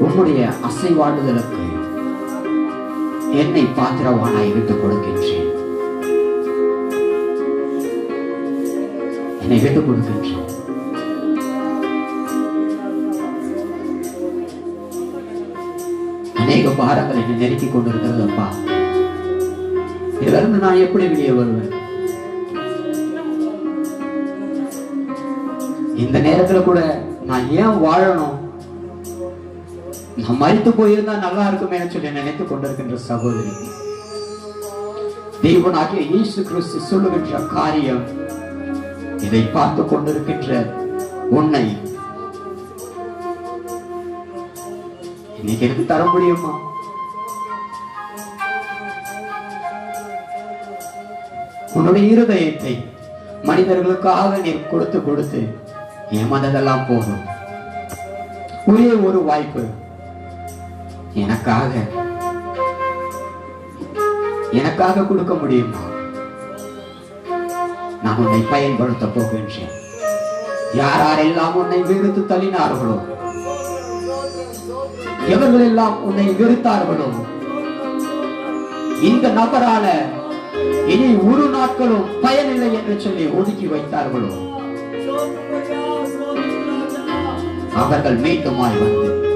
உம்முடைய அசைவாடுதலுக்கு என்னை பாத்திரவானாய் விட்டுக் கொடுக்கின்றேன். என்னை விட்டுக் கொடுக்கின்றேன். அநேக பாரங்கள் என்னை நெருக்கிக் கொண்டிருக்கிறது அப்பா. இதிலிருந்து நான் எப்படி வெளியே வருவேன்? இந்த நேரத்துல கூட நான் ஏன் வாழணும்? நான் மறித்து போயிருந்தா நல்லா இருக்குமே சொல்லி நினைத்துக் கொண்டிருக்கின்ற சகோதரி. தேவனாகிய இயேசு கிறிஸ்து சொல்லுகின்ற காரியம் இதை பார்த்து கொண்டிருக்கின்ற உன்னை. இன்னைக்கு எனக்கு தர முடியுமா? உன்னுடைய இருதயத்தை மனிதர்களுக்காக நீ கொடுத்து கொடுத்து ஏமாந்ததெல்லாம் போதும். ஒரே ஒரு வாய்ப்பு. எனக்காக. எனக்காக கொடுக்க முடியுமா? நான் உன்னை பயன்படுத்த போகின்றேன் யார் யாரெல்லாம் உன்னை வெறுத்து தள்ளினார்களோ எவர்கள் எல்லாம் உன்னை வெறுத்தார்களோ இந்த நபரால இனி ஒரு நாட்களும் பயனில்லை என்று சொல்லி ஒதுக்கி வைத்தார்களோ அவர்கள் மீண்டுமாய் வந்து